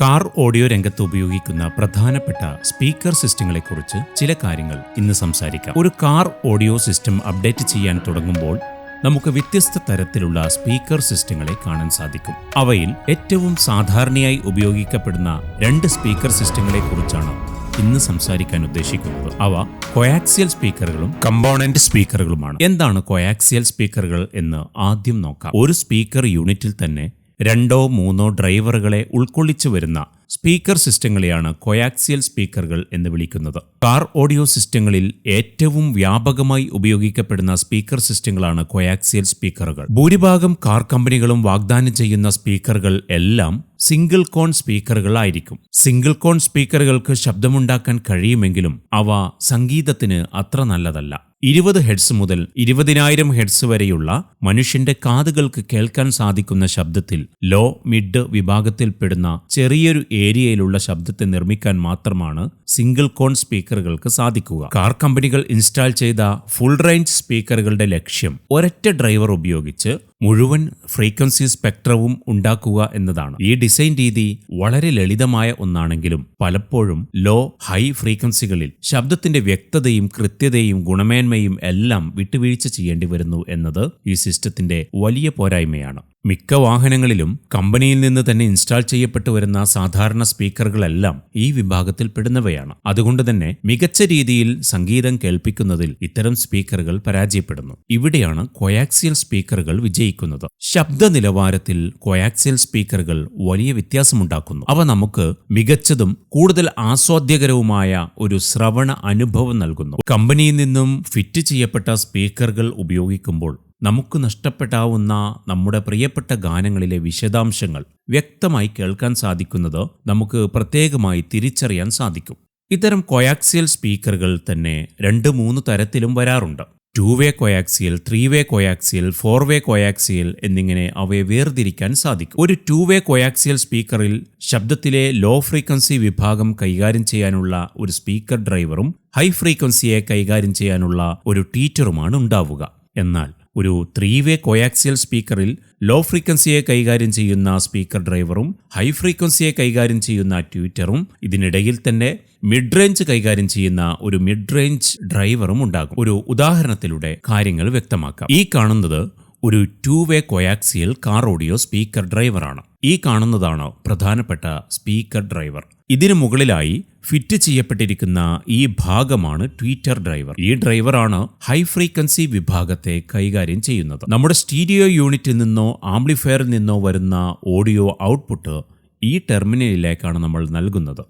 Car audio രംഗത്ത് ഉപയോഗിക്കുന്ന പ്രധാനപ്പെട്ട സ്പീക്കർ സിസ്റ്റങ്ങളെ കുറിച്ച് ചില കാര്യങ്ങൾ ഇന്ന് സംസാരിക്കാം. ഒരു കാർ ഓഡിയോ സിസ്റ്റം അപ്ഡേറ്റ് ചെയ്യാൻ തുടങ്ങുമ്പോൾ നമുക്ക് വ്യത്യസ്ത തരത്തിലുള്ള സ്പീക്കർ സിസ്റ്റങ്ങളെ കാണാൻ സാധിക്കും. അവയിൽ ഏറ്റവും സാധാരണയായി ഉപയോഗിക്കപ്പെടുന്ന രണ്ട് സ്പീക്കർ സിസ്റ്റങ്ങളെ കുറിച്ചാണ് ഇന്ന് സംസാരിക്കാൻ ഉദ്ദേശിക്കുന്നത്. അവ കൊയാക്സിയൽ സ്പീക്കറുകളും കമ്പോണന്റ് സ്പീക്കറുകളുമാണ്. എന്താണ് കൊയാക്സിയൽ സ്പീക്കറുകൾ എന്ന് ആദ്യം നോക്കാം. ഒരു സ്പീക്കർ യൂണിറ്റിൽ തന്നെ രണ്ടോ മൂന്നോ ഡ്രൈവറുകളെ ഉൾക്കൊള്ളിച്ചു വരുന്ന സ്പീക്കർ സിസ്റ്റങ്ങളെയാണ് കൊയാക്സിയൽ സ്പീക്കറുകൾ എന്ന് വിളിക്കുന്നത്. കാർ ഓഡിയോ സിസ്റ്റങ്ങളിൽ ഏറ്റവും വ്യാപകമായി ഉപയോഗിക്കപ്പെടുന്ന സ്പീക്കർ സിസ്റ്റങ്ങളാണ് കൊയാക്സിയൽ സ്പീക്കറുകൾ. ഭൂരിഭാഗം കാർ കമ്പനികളും വാഗ്ദാനം ചെയ്യുന്ന സ്പീക്കറുകൾ എല്ലാം സിംഗിൾ കോൺ സ്പീക്കറുകളായിരിക്കും. സിംഗിൾ കോൺ സ്പീക്കറുകൾക്ക് ശബ്ദമുണ്ടാക്കാൻ കഴിയുമെങ്കിലും അവ സംഗീതത്തിന് അത്ര നല്ലതല്ല. ഇരുപത് ഹെഡ്സ് മുതൽ ഇരുപതിനായിരം ഹെഡ്സ് വരെയുള്ള മനുഷ്യന്റെ കാതുകൾക്ക് കേൾക്കാൻ സാധിക്കുന്ന ശബ്ദത്തിൽ ലോ മിഡ് വിഭാഗത്തിൽപ്പെടുന്ന ചെറിയൊരു ഏരിയയിലുള്ള ശബ്ദത്തെ നിർമ്മിക്കാൻ മാത്രമാണ് സിംഗിൾ കോൺ സ്പീക്കറുകൾക്ക് സാധിക്കുക. കാർ കമ്പനികൾ ഇൻസ്റ്റാൾ ചെയ്ത ഫുൾ റേഞ്ച് സ്പീക്കറുകളുടെ ലക്ഷ്യം ഒരൊറ്റ ഡ്രൈവർ ഉപയോഗിച്ച് മുഴുവൻ ഫ്രീക്വൻസി സ്പെക്ട്രവും ഉണ്ടാക്കുക എന്നതാണ്. ഈ ഡിസൈൻ രീതി വളരെ ലളിതമായ ഒന്നാണെങ്കിലും പലപ്പോഴും ലോ ഹൈ ഫ്രീക്വൻസികളിൽ ശബ്ദത്തിന്റെ വ്യക്തതയും കൃത്യതയും ഗുണമേന്മയും എല്ലാം വിട്ടുവീഴ്ച ചെയ്യേണ്ടി വരുന്നു എന്നത് ഈ സിസ്റ്റത്തിന്റെ വലിയ പോരായ്മയാണ്. മിക്ക വാഹനങ്ങളിലും കമ്പനിയിൽ നിന്ന് തന്നെ ഇൻസ്റ്റാൾ ചെയ്യപ്പെട്ടു വരുന്ന സാധാരണ സ്പീക്കറുകളെല്ലാം ഈ വിഭാഗത്തിൽ പെടുന്നവയാണ്. അതുകൊണ്ട് തന്നെ മികച്ച രീതിയിൽ സംഗീതം കേൾപ്പിക്കുന്നതിൽ ഇത്തരം സ്പീക്കറുകൾ പരാജയപ്പെടുന്നു. ഇവിടെയാണ് കൊയാക്സിയൽ സ്പീക്കറുകൾ വിജയിക്കുന്നത്. ശബ്ദ നിലവാരത്തിൽ കൊയാക്സിയൽ സ്പീക്കറുകൾ വലിയ വ്യത്യാസമുണ്ടാക്കുന്നു. അവ നമുക്ക് മികച്ചതും കൂടുതൽ ആസ്വാദ്യകരവുമായ ഒരു ശ്രവണ അനുഭവം നൽകുന്നു. കമ്പനിയിൽ നിന്നും ഫിറ്റ് ചെയ്യപ്പെട്ട സ്പീക്കറുകൾ ഉപയോഗിക്കുമ്പോൾ നമുക്ക് നഷ്ടപ്പെടാവുന്ന നമ്മുടെ പ്രിയപ്പെട്ട ഗാനങ്ങളിലെ വിശദാംശങ്ങൾ വ്യക്തമായി കേൾക്കാൻ സാധിക്കുന്നത് നമുക്ക് പ്രത്യേകമായി തിരിച്ചറിയാൻ സാധിക്കും. ഇത്തരം കൊയാക്സിയൽ സ്പീക്കറുകൾ തന്നെ രണ്ട് മൂന്ന് തരത്തിലും വരാറുണ്ട്. Two way coaxial three way coaxial four way coaxial എന്നിങ്ങനെ അവയെ വേർതിരിക്കാൻ സാധിക്കും. ഒരു ടു വേ കൊയാക്സിയൽ സ്പീക്കറിൽ ശബ്ദത്തിലെ ലോ ഫ്രീക്വൻസി വിഭാഗം കൈകാര്യം ചെയ്യാനുള്ള ഒരു സ്പീക്കർ ഡ്രൈവറും ഹൈ ഫ്രീക്വൻസിയെ കൈകാര്യം ചെയ്യാനുള്ള ഒരു ടീച്ചറുമാണ് ഉണ്ടാവുക. എന്നാൽ ഒരു ത്രീ വേ കൊയാക്സിയൽ സ്പീക്കറിൽ ലോ ഫ്രീക്വൻസിയെ കൈകാര്യം ചെയ്യുന്ന സ്പീക്കർ ഡ്രൈവറും ഹൈ ഫ്രീക്വൻസിയെ കൈകാര്യം ചെയ്യുന്ന ട്യൂറ്ററും ഇതിനിടയിൽ തന്നെ മിഡ് റേഞ്ച് കൈകാര്യം ചെയ്യുന്ന ഒരു മിഡ് റേഞ്ച് ഡ്രൈവറും ഉണ്ടാകും. ഒരു ഉദാഹരണത്തിലൂടെ കാര്യങ്ങൾ വ്യക്തമാക്കാം. ഈ കാണുന്നത് ഒരു two way coaxial car audio speaker ഡ്രൈവറാണ് ഈ കാണുന്നതാണ് പ്രധാനപ്പെട്ട സ്പീക്കർ ഡ്രൈവർ ഇതിനു മുകളിലായി ഫിറ്റ് ചെയ്യപ്പെട്ടിരിക്കുന്ന ഈ ഭാഗമാണ് ട്വീറ്റർ ഡ്രൈവർ ഈ ഡ്രൈവറാണ് ഹൈ ഫ്രീക്വൻസി വിഭാഗത്തെ കൈകാര്യം ചെയ്യുന്നത്. നമ്മുടെ സ്റ്റീരിയോ യൂണിറ്റിൽ നിന്നോ ആംപ്ലിഫയറിൽ നിന്നോ വരുന്ന ഓഡിയോ ഔട്ട്പുട്ട് ഈ ടെർമിനലിലേക്കാണ് നമ്മൾ നൽകുന്നത്.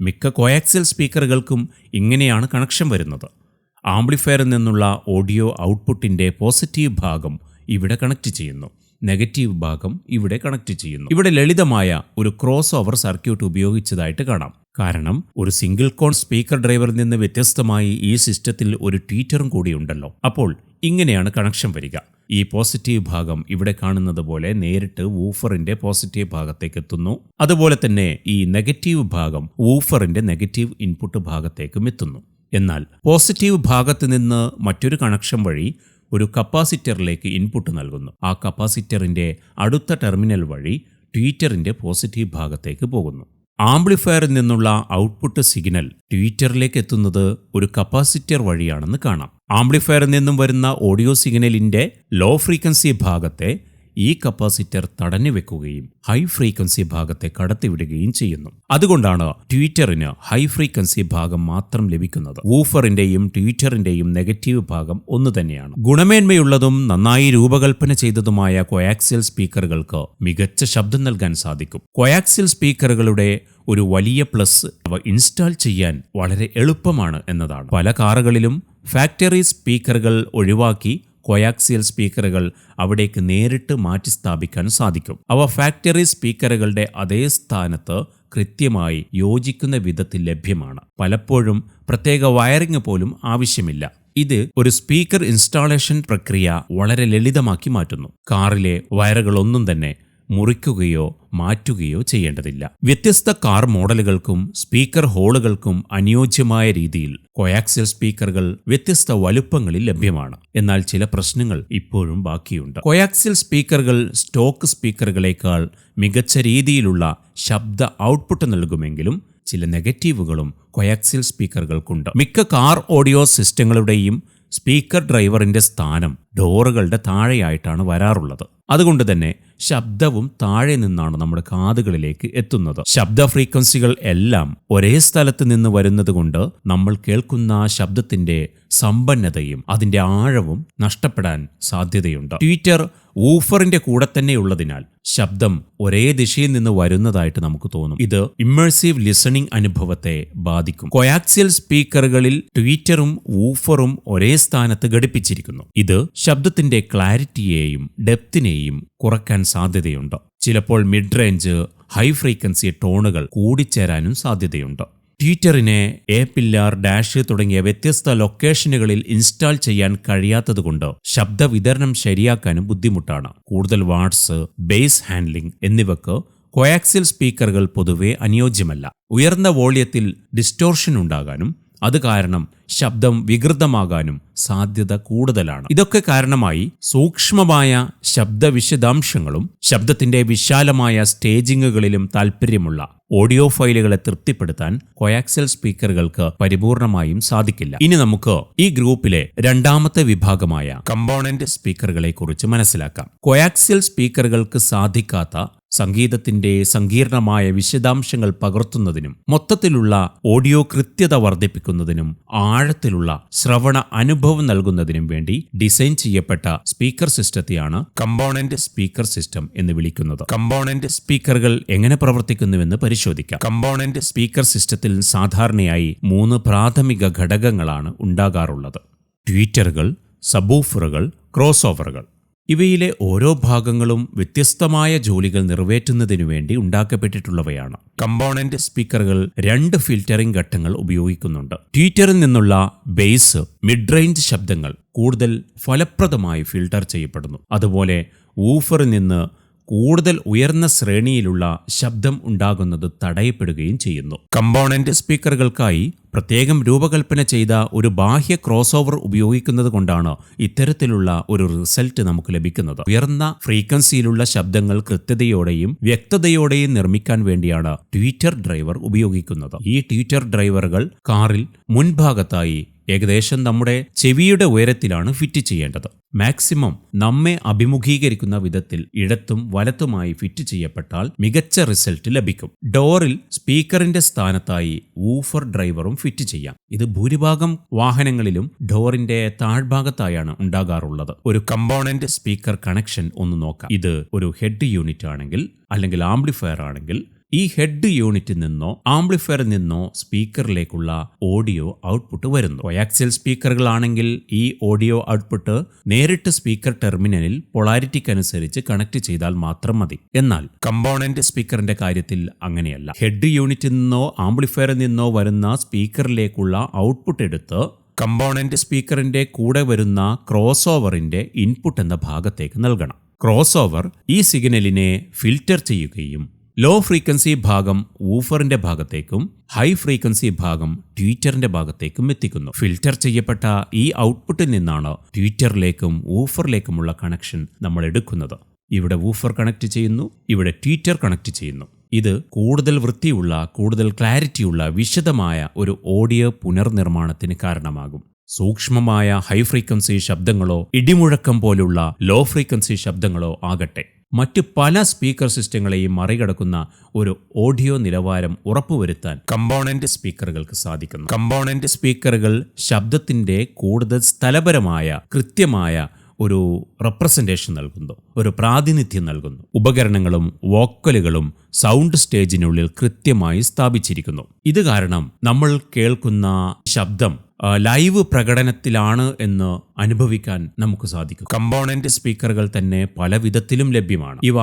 മിക്ക കോയാക്സിയൽ സ്പീക്കറുകൾക്കും ഇങ്ങനെയാണ് കണക്ഷൻ വരുന്നത്. ആംപ്ലിഫയറിൽ നിന്നുള്ള ഓഡിയോ ഔട്ട്പുട്ടിന്റെ പോസിറ്റീവ് ഭാഗം ഇവിടെ കണക്ട് ചെയ്യുന്നു. നെഗറ്റീവ് ഭാഗം ഇവിടെ കണക്ട് ചെയ്യുന്നു. ഇവിടെ ലളിതമായ ഒരു ക്രോസ് ഓവർ സർക്യൂട്ട് ഉപയോഗിച്ചതായിട്ട് കാണാം. കാരണം ഒരു സിംഗിൾ കോൺ സ്പീക്കർ ഡ്രൈവറിൽ നിന്ന് വ്യത്യസ്തമായി ഈ സിസ്റ്റത്തിൽ ഒരു ട്വീറ്ററും കൂടിയുണ്ടല്ലോ അപ്പോൾ ഇങ്ങനെയാണ് കണക്ഷൻ വരിക. ഈ പോസിറ്റീവ് ഭാഗം ഇവിടെ കാണുന്നത് പോലെ നേരിട്ട് വൂഫറിന്റെ പോസിറ്റീവ് ഭാഗത്തേക്ക് എത്തുന്നു. അതുപോലെ തന്നെ ഈ നെഗറ്റീവ് ഭാഗം വൂഫറിന്റെ നെഗറ്റീവ് ഇൻപുട്ട് ഭാഗത്തേക്കും എത്തുന്നു. എന്നാൽ പോസിറ്റീവ് ഭാഗത്ത് നിന്ന് മറ്റൊരു കണക്ഷൻ വഴി ഒരു കപ്പാസിറ്ററിലേക്ക് ഇൻപുട്ട് നൽകുന്നു. ആ കപ്പാസിറ്ററിന്റെ അടുത്ത ടെർമിനൽ വഴി ട്വീറ്ററിന്റെ പോസിറ്റീവ് ഭാഗത്തേക്ക് പോകുന്നു. ആംപ്ലിഫയറിൽ നിന്നുള്ള ഔട്ട്പുട്ട് സിഗ്നൽ ട്വീറ്ററിലേക്ക് എത്തുന്നത് ഒരു കപ്പാസിറ്റർ വഴിയാണെന്ന് കാണാം. ആംപ്ലിഫയറിൽ നിന്നും വരുന്ന ഓഡിയോ സിഗ്നലിന്റെ ലോ ഫ്രീക്വൻസി ഭാഗത്തെ ഈ കപ്പാസിറ്റർ തടഞ്ഞു വെക്കുകയും ഹൈ ഫ്രീക്വൻസി ഭാഗത്തെ കടത്തിവിടുകയും ചെയ്യുന്നു. അതുകൊണ്ടാണ് ട്വീറ്ററിന് ഹൈ ഫ്രീക്വൻസി ഭാഗം മാത്രം ലഭിക്കുന്നത്. വൂഫറിന്റെയും ട്വീറ്ററിന്റെയും നെഗറ്റീവ് ഭാഗം ഒന്നു തന്നെയാണ്. ഗുണമേന്മയുള്ളതും നന്നായി രൂപകൽപ്പന ചെയ്തതുമായ കൊയാക്സിയൽ സ്പീക്കറുകൾക്ക് മികച്ച ശബ്ദം നൽകാൻ സാധിക്കും. കൊയാക്സിയൽ സ്പീക്കറുകളുടെ ഒരു വലിയ പ്ലസ് അവ ഇൻസ്റ്റാൾ ചെയ്യാൻ വളരെ എളുപ്പമാണ് എന്നതാണ്. പല കാറുകളിലും ഫാക്ടറി സ്പീക്കറുകൾ ഒഴിവാക്കി കൊയാക്സിയൽ സ്പീക്കറുകൾ അവിടേക്ക് നേരിട്ട് മാറ്റി സ്ഥാപിക്കാൻ സാധിക്കും. അവ ഫാക്ടറി സ്പീക്കറുകളുടെ അതേ സ്ഥാനത്ത് കൃത്യമായി യോജിക്കുന്ന വിധത്തിൽ ലഭ്യമാണ്. പലപ്പോഴും പ്രത്യേക വയറിംഗ് പോലും ആവശ്യമില്ല. ഇത് ഒരു സ്പീക്കർ ഇൻസ്റ്റാളേഷൻ പ്രക്രിയ വളരെ ലളിതമാക്കി മാറ്റുന്നു. കാറിലെ വയറുകളൊന്നും തന്നെ മുറിക്കുകയോ മാറ്റുകയോ ചെയ്യേണ്ടതില്ല. വ്യത്യസ്ത കാർ മോഡലുകൾക്കും സ്പീക്കർ ഹോളുകൾക്കും അനുയോജ്യമായ രീതിയിൽ കൊയാക്സിൽ സ്പീക്കറുകൾ വ്യത്യസ്ത വലുപ്പങ്ങളിൽ ലഭ്യമാണ്. എന്നാൽ ചില പ്രശ്നങ്ങൾ ഇപ്പോഴും ബാക്കിയുണ്ട്. കൊയാക്സിൽ സ്പീക്കറുകൾ സ്റ്റോക്ക് സ്പീക്കറുകളേക്കാൾ മികച്ച രീതിയിലുള്ള ശബ്ദ ഔട്ട്പുട്ട് നൽകുമെങ്കിലും ചില നെഗറ്റീവുകളും കൊയാക്സിൽ സ്പീക്കറുകൾക്കുണ്ട്. മിക്ക കാർ ഓഡിയോ സിസ്റ്റങ്ങളുടെയും സ്പീക്കർ ഡ്രൈവറിന്റെ സ്ഥാനം ഡോറുകളുടെ താഴെയായിട്ടാണ് വരാറുള്ളത്. അതുകൊണ്ട് തന്നെ ശബ്ദവും താഴെ നിന്നാണ് നമ്മുടെ കാതുകളിലേക്ക് എത്തുന്നത്. ശബ്ദ ഫ്രീക്വൻസികൾ എല്ലാം ഒരേ സ്ഥലത്ത് നിന്ന് വരുന്നതുകൊണ്ട് നമ്മൾ കേൾക്കുന്ന ശബ്ദത്തിന്റെ സമ്പന്നതയും അതിന്റെ ആഴവും നഷ്ടപ്പെടാൻ സാധ്യതയുണ്ട്. ട്വിറ്റർ ഊഫറിന്റെ കൂടെ തന്നെ ഉള്ളതിനാൽ ശബ്ദം ഒരേ ദിശയിൽ നിന്ന് വരുന്നതായിട്ട് നമുക്ക് തോന്നും. ഇത് ഇമ്മേഴ്സീവ് ലിസണിംഗ് അനുഭവത്തെ ബാധിക്കും. കൊയാക്സിയൽ സ്പീക്കറുകളിൽ ട്വീറ്ററും ഊഫറും ഒരേ സ്ഥാനത്ത് ഘടിപ്പിച്ചിരിക്കുന്നു. ഇത് ശബ്ദത്തിന്റെ ക്ലാരിറ്റിയെയും ഡെപ്തിനെയും കുറയ്ക്കാൻ സാധ്യതയുണ്ട്. ചിലപ്പോൾ മിഡ് റേഞ്ച് ഹൈ ഫ്രീക്വൻസി ടോണുകൾ കൂടിച്ചേരാനും സാധ്യതയുണ്ട്. ട്വിറ്ററിനെ എ പില്ലാർ ഡാഷ് തുടങ്ങിയ വ്യത്യസ്ത ലൊക്കേഷനുകളിൽ ഇൻസ്റ്റാൾ ചെയ്യാൻ കഴിയാത്തതുകൊണ്ട് ശബ്ദ വിതരണം ശരിയാക്കാനും ബുദ്ധിമുട്ടാണ്. കൂടുതൽ വാട്സ് ബേസ് ഹാൻഡ്ലിംഗ് എന്നിവക്ക് കൊയാക്സിൽ സ്പീക്കറുകൾ പൊതുവെ അനുയോജ്യമല്ല. ഉയർന്ന വോളിയത്തിൽ ഡിസ്റ്റോർഷൻ ഉണ്ടാകാനും അത് കാരണം ശബ്ദം വികൃതമാകാനും സാധ്യത കൂടുതലാണ്. ഇതൊക്കെ കാരണമായി സൂക്ഷ്മമായ ശബ്ദ വിശദാംശങ്ങളും ശബ്ദത്തിന്റെ വിശാലമായ സ്റ്റേജിങ്ങുകളിലും താൽപ്പര്യമുള്ള ഓഡിയോ ഫയലുകളെ തൃപ്തിപ്പെടുത്താൻ കൊയാക്സൽ സ്പീക്കറുകൾക്ക് പരിപൂർണമായും സാധിക്കില്ല. ഇനി നമുക്ക് ഈ ഗ്രൂപ്പിലെ രണ്ടാമത്തെ വിഭാഗമായ കമ്പോണന്റ് സ്പീക്കറുകളെ കുറിച്ച് മനസ്സിലാക്കാം. കൊയാക്സൽ സ്പീക്കറുകൾക്ക് സാധിക്കാത്ത സംഗീതത്തിന്റെ സങ്കീർണമായ വിശദാംശങ്ങൾ പകർത്തുന്നതിനും മൊത്തത്തിലുള്ള ഓഡിയോ കൃത്യത വർദ്ധിപ്പിക്കുന്നതിനും ആഴത്തിലുള്ള ശ്രവണ അനുഭവം നൽകുന്നതിനും വേണ്ടി ഡിസൈൻ ചെയ്യപ്പെട്ട സ്പീക്കർ സിസ്റ്റത്തെയാണ് കമ്പോണന്റ് സ്പീക്കർ സിസ്റ്റം എന്ന് വിളിക്കുന്നത്. കമ്പോണന്റ് സ്പീക്കറുകൾ എങ്ങനെ പ്രവർത്തിക്കുന്നുവെന്ന് പരിശോധിക്കാം. കമ്പോണന്റ് സ്പീക്കർ സിസ്റ്റത്തിൽ സാധാരണയായി മൂന്ന് പ്രാഥമിക ഘടകങ്ങളാണ് ഉണ്ടാകാറുള്ളത്. ട്വീറ്ററുകൾ സബൂഫറുകൾ ക്രോസ് ഓവറുകൾ ഇവയിലെ ഓരോ ഭാഗങ്ങളും വ്യത്യസ്തമായ ജോലികൾ നിറവേറ്റുന്നതിനു വേണ്ടി ഉണ്ടാക്കപ്പെട്ടിട്ടുള്ളവയാണ്. കമ്പോണന്റ് സ്പീക്കറുകൾ രണ്ട് ഫിൽറ്ററിംഗ് ഘട്ടങ്ങൾ ഉപയോഗിക്കുന്നുണ്ട്. ട്വീറ്ററിൽ നിന്നുള്ള ബേസ് മിഡ് റേഞ്ച് ശബ്ദങ്ങൾ കൂടുതൽ ഫലപ്രദമായി ഫിൽട്ടർ ചെയ്യപ്പെടുന്നു. അതുപോലെ ഊഫറിൽ നിന്ന് കൂടുതൽ ഉയർന്ന ശ്രേണിയിലുള്ള ശബ്ദം ഉണ്ടാകുന്നത് തടയപ്പെടുകയും ചെയ്യുന്നു. കമ്പോണന്റ് സ്പീക്കറുകൾക്കായി പ്രത്യേകം രൂപകൽപ്പന ചെയ്ത ഒരു ബാഹ്യ ക്രോസ് ഓവർ ഉപയോഗിക്കുന്നത് കൊണ്ടാണ് ഇത്തരത്തിലുള്ള ഒരു റിസൾട്ട് നമുക്ക് ലഭിക്കുന്നത്. ഉയർന്ന ഫ്രീക്വൻസിയിലുള്ള ശബ്ദങ്ങൾ കൃത്യതയോടെയും വ്യക്തതയോടെയും നിർമ്മിക്കാൻ വേണ്ടിയാണ് ട്വിറ്റർ ഡ്രൈവർ ഉപയോഗിക്കുന്നത്. ഈ ട്വിറ്റർ ഡ്രൈവറുകൾ കാറിൽ മുൻഭാഗത്തായി ഏകദേശം നമ്മുടെ ചെവിയുടെ ഉയരത്തിലാണ് ഫിറ്റ് ചെയ്യേണ്ടത്. മാക്സിമം നമ്മെ അഭിമുഖീകരിക്കുന്ന വിധത്തിൽ ഇടത്തും വലത്തുമായി ഫിറ്റ് ചെയ്യപ്പെട്ടാൽ മികച്ച റിസൾട്ട് ലഭിക്കും. ഡോറിൽ സ്പീക്കറിന്റെ സ്ഥാനത്തായി വൂഫർ ഡ്രൈവറും ഫിറ്റ് ചെയ്യാം. ഇത് ഭൂരിഭാഗം വാഹനങ്ങളിലും ഡോറിന്റെ താഴ്ഭാഗത്തായാണ് ഉണ്ടാകാറുള്ളത്. ഒരു കമ്പോണന്റ് സ്പീക്കർ കണക്ഷൻ ഒന്ന് നോക്കാം. ഇത് ഒരു ഹെഡ് യൂണിറ്റ് ആണെങ്കിൽ അല്ലെങ്കിൽ ആംപ്ലിഫയർ ആണെങ്കിൽ ഈ ഹെഡ് യൂണിറ്റിൽ നിന്നോ ആംപ്ലിഫയറിൽ നിന്നോ സ്പീക്കറിലേക്കുള്ള ഓഡിയോ ഔട്ട്പുട്ട് വരുന്നു. കൊയാക്സിയൽ സ്പീക്കറുകളാണെങ്കിൽ ഈ ഓഡിയോ ഔട്ട്പുട്ട് നേരിട്ട് സ്പീക്കർ ടെർമിനലിൽ പൊളാരിറ്റിക്കനുസരിച്ച് കണക്ട് ചെയ്താൽ മാത്രം മതി. എന്നാൽ കമ്പോണന്റ് സ്പീക്കറിന്റെ കാര്യത്തിൽ അങ്ങനെയല്ല. ഹെഡ് യൂണിറ്റിൽ നിന്നോ ആംപ്ലിഫയറിൽ നിന്നോ വരുന്ന സ്പീക്കറിലേക്കുള്ള ഔട്ട്പുട്ട് എടുത്ത് കമ്പോണന്റ് സ്പീക്കറിന്റെ കൂടെ വരുന്ന ക്രോസ് ഓവറിന്റെ ഇൻപുട്ട് എന്ന ഭാഗത്തേക്ക് നൽകണം. ക്രോസ് ഓവർ ഈ സിഗ്നലിനെ ഫിൽറ്റർ ചെയ്യുകയും ലോ ഫ്രീക്വൻസി ഭാഗം ഊഫറിന്റെ ഭാഗത്തേക്കും ഹൈ ഫ്രീക്വൻസി ഭാഗം ട്വീറ്ററിന്റെ ഭാഗത്തേക്കും എത്തിക്കുന്നു. ഫിൽറ്റർ ചെയ്യപ്പെട്ട ഈ ഔട്ട്പുട്ടിൽ നിന്നാണ് ട്വീറ്ററിലേക്കും ഊഫറിലേക്കുമുള്ള കണക്ഷൻ നമ്മൾ എടുക്കുന്നത്. ഇവിടെ ഊഫർ കണക്ട് ചെയ്യുന്നു ഇവിടെ ട്വീറ്റർ കണക്ട് ചെയ്യുന്നു. ഇത് കൂടുതൽ വൃത്തിയുള്ള കൂടുതൽ ക്ലാരിറ്റിയുള്ള വിശദമായ ഒരു ഓഡിയോ പുനർനിർമ്മാണത്തിന് കാരണമാകും. സൂക്ഷ്മമായ ഹൈ ഫ്രീക്വൻസി ശബ്ദങ്ങളോ ഇടിമുഴക്കം പോലുള്ള ലോ ഫ്രീക്വൻസി ശബ്ദങ്ങളോ ആകട്ടെ. മറ്റ് പല സ്പീക്കർ സിസ്റ്റങ്ങളെയും മറികടക്കുന്ന ഒരു ഓഡിയോ നിലവാരം ഉറപ്പുവരുത്താൻ കമ്പോണന്റ് സ്പീക്കറുകൾക്ക് സാധിക്കുന്നു. കമ്പോണന്റ് സ്പീക്കറുകൾ ശബ്ദത്തിന്റെ കൂടുതൽ സ്ഥലപരമായ കൃത്യമായ ഒരു റെപ്രസെന്റേഷൻ നൽകുന്നു ഒരു പ്രാതിനിധ്യം നൽകുന്നു. ഉപകരണങ്ങളും വോക്കലുകളും സൗണ്ട് സ്റ്റേജിനുള്ളിൽ കൃത്യമായി സ്ഥാപിച്ചിരിക്കുന്നു. ഇത് കാരണം നമ്മൾ കേൾക്കുന്ന ശബ്ദം ലൈവ് പ്രകടനത്തിലാണ് എന്ന് അനുഭവിക്കാൻ നമുക്ക് സാധിക്കും. കമ്പോണന്റ് സ്പീക്കറുകൾ തന്നെ പല വിധത്തിലും ലഭ്യമാണ്. ഇവ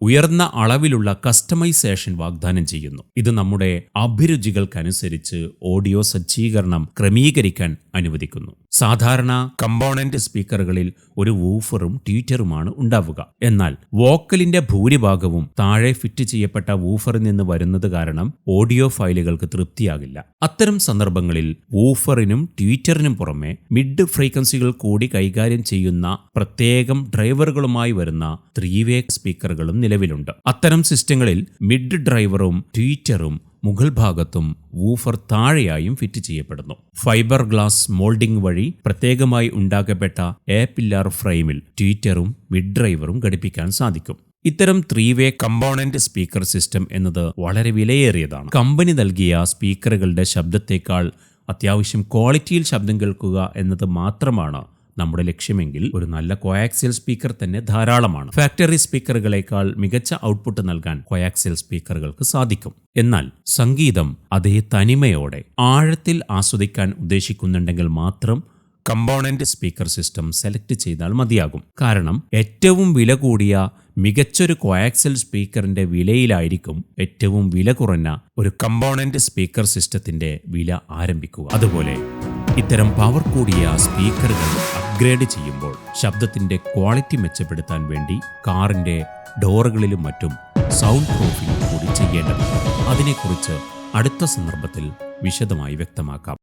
ഉയർന്ന അളവിലുള്ള കസ്റ്റമൈസേഷൻ വാഗ്ദാനം ചെയ്യുന്നു. ഇത് നമ്മുടെ അഭിരുചികൾക്കനുസരിച്ച് ഓഡിയോ സജ്ജീകരണം ക്രമീകരിക്കാൻ അനുവദിക്കുന്നു. സാധാരണ കമ്പോണന്റ് സ്പീക്കറുകളിൽ ഒരു വൂഫറും ട്വീറ്ററുമാണ് ഉണ്ടാവുക. എന്നാൽ വോക്കലിന്റെ ഭൂരിഭാഗവും താഴെ ഫിറ്റ് ചെയ്യപ്പെട്ട വൂഫറിൽ നിന്ന് വരുന്നത് കാരണം ഓഡിയോ ഫയലുകൾക്ക് തൃപ്തിയാകില്ല. അത്തരം സന്ദർഭങ്ങളിൽ വൂഫറിനും ട്വീറ്ററിനും പുറമെ മിഡ് ഫ്രീക്വൻസികൾ കൂടി കൈകാര്യം ചെയ്യുന്ന പ്രത്യേകം ഡ്രൈവറുകളുമായി വരുന്ന ത്രീ വേ സ്പീക്കറുകളും നിലവിലുണ്ട്. അത്തരം സിസ്റ്റങ്ങളിൽ മിഡ് ഡ്രൈവറും ട്വീറ്ററും മുകൾ ഭാഗത്തും വൂഫർ താഴെയായും ഫിറ്റ് ചെയ്യപ്പെടുന്നു. ഫൈബർ ഗ്ലാസ് മോൾഡിംഗ് വഴി പ്രത്യേകമായി ഉണ്ടാക്കപ്പെട്ട എ പില്ലാർ ഫ്രെയിമിൽ ട്വീറ്ററും മിഡ് ഡ്രൈവറും ഘടിപ്പിക്കാൻ സാധിക്കും. ഇത്തരം three way component speaker system എന്നത് വളരെ വിലയേറിയതാണ്. കമ്പനി നൽകിയ സ്പീക്കറുകളുടെ ശബ്ദത്തേക്കാൾ അത്യാവശ്യം ക്വാളിറ്റിയിൽ ശബ്ദം കേൾക്കുക എന്നത് മാത്രമാണ് നമ്മുടെ ലക്ഷ്യമെങ്കിൽ ഒരു നല്ല കോയാക്സിയൽ സ്പീക്കർ തന്നെ ധാരാളമാണ്. ഫാക്ടറി സ്പീക്കറുകളെക്കാൾ മികച്ച ഔട്ട്പുട്ട് നൽകാൻ കോയാക്സിയൽ സ്പീക്കറുകൾക്ക് സാധിക്കും. എന്നാൽ സംഗീതം അതേ തനിമയോടെ ആഴത്തിൽ ആസ്വദിക്കാൻ ഉദ്ദേശിക്കുന്നുണ്ടെങ്കിൽ മാത്രം കമ്പോണന്റ് സ്പീക്കർ സിസ്റ്റം സെലക്ട് ചെയ്താൽ മതിയാകും. കാരണം ഏറ്റവും വില കൂടിയ മികച്ചൊരു കോയാക്സൽ സ്പീക്കറിന്റെ വിലയിലായിരിക്കും ഏറ്റവും വില കുറഞ്ഞ ഒരു കമ്പോണന്റ് സ്പീക്കർ സിസ്റ്റത്തിന്റെ വില ആരംഭിക്കുക. അതുപോലെ ഇത്തരം പവർ കൂടിയ സ്പീക്കറുകൾ അപ്ഗ്രേഡ് ചെയ്യുമ്പോൾ ശബ്ദത്തിന്റെ ക്വാളിറ്റി മെച്ചപ്പെടുത്താൻ വേണ്ടി കാറിന്റെ ഡോറുകളിലും മറ്റും സൗണ്ട് പ്രൂഫിംഗ് കൂടി ചെയ്യേണ്ടതുണ്ട്. അതിനെക്കുറിച്ച് അടുത്ത സന്ദർഭത്തിൽ വിശദമായി വ്യക്തമാക്കാം.